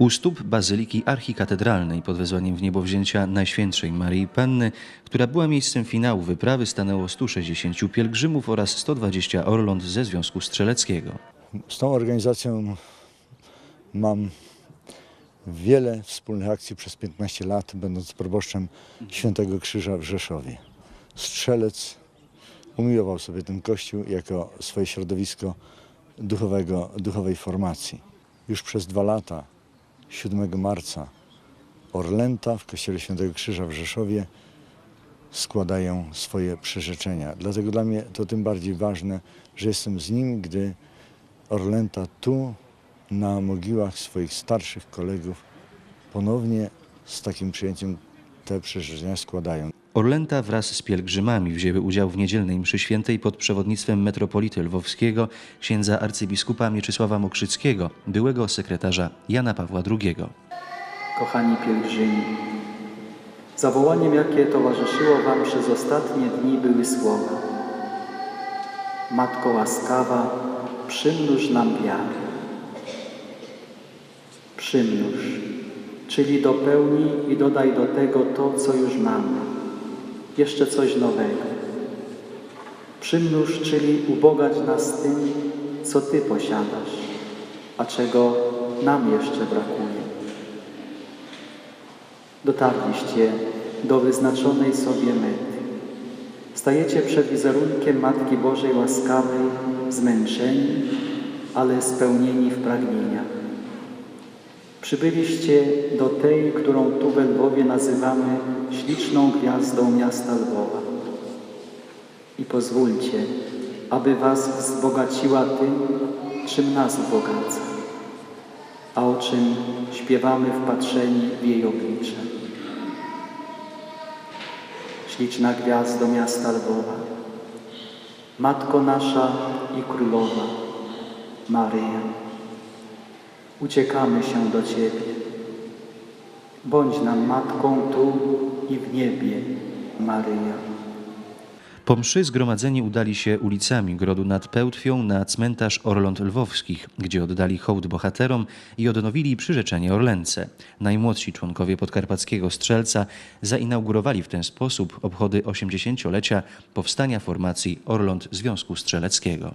U stóp Bazyliki Archikatedralnej pod wezwaniem w niebowzięcia Najświętszej Maryi Panny, która była miejscem finału wyprawy, stanęło 160 pielgrzymów oraz 120 orląt ze Związku Strzeleckiego. Z tą organizacją mam wiele wspólnych akcji przez 15 lat, będąc proboszczem Świętego Krzyża w Rzeszowie. Strzelec umiłował sobie ten kościół jako swoje środowisko duchowego, duchowej formacji. Już przez dwa lata, 7 marca, Orlęta w kościele Świętego Krzyża w Rzeszowie składają swoje przyrzeczenia. Dlatego dla mnie to tym bardziej ważne, że jestem z nimi, gdy Orlęta tu na mogiłach swoich starszych kolegów ponownie z takim przyjęciem te przyrzeczenia składają. Orlęta wraz z pielgrzymami wzięły udział w niedzielnej mszy świętej pod przewodnictwem metropolity lwowskiego, księdza arcybiskupa Mieczysława Mokrzyckiego, byłego sekretarza Jana Pawła II. Kochani pielgrzymi, zawołaniem, jakie towarzyszyło Wam przez ostatnie dni, były słowa: Matko łaskawa, przymnóż nam wiarę. Przymnóż, czyli dopełnij i dodaj do tego to, co już mamy, jeszcze coś nowego. Przymnóż, czyli ubogać nas tym, co Ty posiadasz, a czego nam jeszcze brakuje. Dotarliście do wyznaczonej sobie mety. Stajecie przed wizerunkiem Matki Bożej łaskawej, zmęczeni, ale spełnieni w pragnieniach. Przybyliście do tej, którą tu we Lwowie nazywamy śliczną gwiazdą miasta Lwowa. I pozwólcie, aby Was wzbogaciła tym, czym nas wzbogaca a o czym śpiewamy wpatrzeni w jej oblicze. Śliczna gwiazdo miasta Lwowa, Matko nasza i Królowa, Maryja, uciekamy się do Ciebie. Bądź nam Matką tu i w niebie, Maryja. Po mszy zgromadzeni udali się ulicami Grodu nad Pełtwią na cmentarz Orląt Lwowskich, gdzie oddali hołd bohaterom i odnowili przyrzeczenie Orlęce. Najmłodsi członkowie podkarpackiego Strzelca zainaugurowali w ten sposób obchody 80-lecia powstania formacji Orląt Związku Strzeleckiego.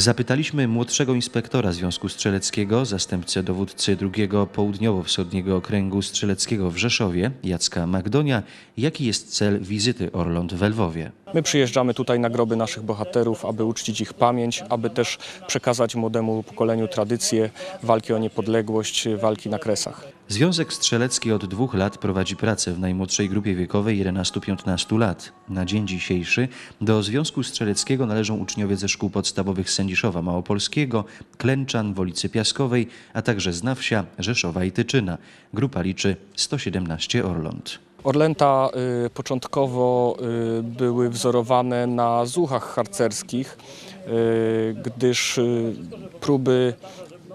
Zapytaliśmy młodszego inspektora Związku Strzeleckiego, zastępcę dowódcy drugiego południowo-wschodniego okręgu strzeleckiego w Rzeszowie, Jacka Magdonia, jaki jest cel wizyty Orląt w Lwowie. My przyjeżdżamy tutaj na groby naszych bohaterów, aby uczcić ich pamięć, aby też przekazać młodemu pokoleniu tradycję walki o niepodległość, walki na kresach. Związek Strzelecki od dwóch lat prowadzi pracę w najmłodszej grupie wiekowej 11-15 lat. Na dzień dzisiejszy do Związku Strzeleckiego należą uczniowie ze szkół podstawowych Sędziszowa Małopolskiego, Klęczan, Wolicy Piaskowej, a także z Nawsia, Rzeszowa i Tyczyna. Grupa liczy 117 orląt. Orlęta y, początkowo y, były wzorowane na zuchach harcerskich, y, gdyż y, próby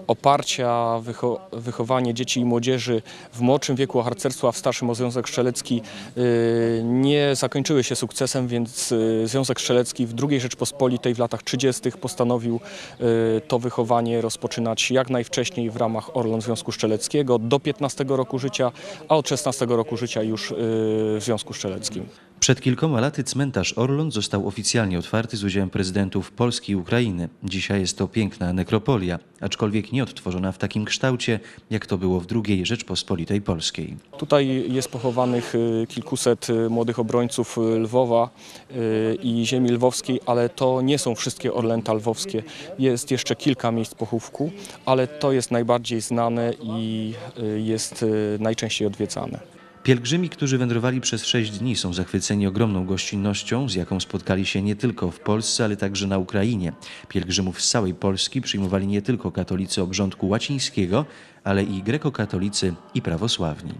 oparcia, wycho- wychowanie dzieci i młodzieży w młodszym wieku o harcerstwo, a w starszym o Związek Strzelecki y, nie zakończyły się sukcesem, więc y, Związek Strzelecki w II Rzeczpospolitej w latach 30. postanowił y, to wychowanie rozpoczynać jak najwcześniej w ramach Orląt Związku Strzeleckiego do 15 roku życia, a od 16 roku życia już w Związku Strzeleckim. Przed kilkoma laty cmentarz Orląt został oficjalnie otwarty z udziałem prezydentów Polski i Ukrainy. Dzisiaj jest to piękna nekropolia, aczkolwiek nie odtworzona w takim kształcie, jak to było w II Rzeczpospolitej Polskiej. Tutaj jest pochowanych y, kilkuset y, młodych obrońców y, Lwowa i ziemi lwowskiej, ale to nie są wszystkie orlęta lwowskie. Jest jeszcze kilka miejsc pochówku, ale to jest najbardziej znane i jest najczęściej odwiedzane. Pielgrzymi, którzy wędrowali przez sześć dni, są zachwyceni ogromną gościnnością, z jaką spotkali się nie tylko w Polsce, ale także na Ukrainie. Pielgrzymów z całej Polski przyjmowali nie tylko katolicy obrządku łacińskiego, ale i grekokatolicy i prawosławni.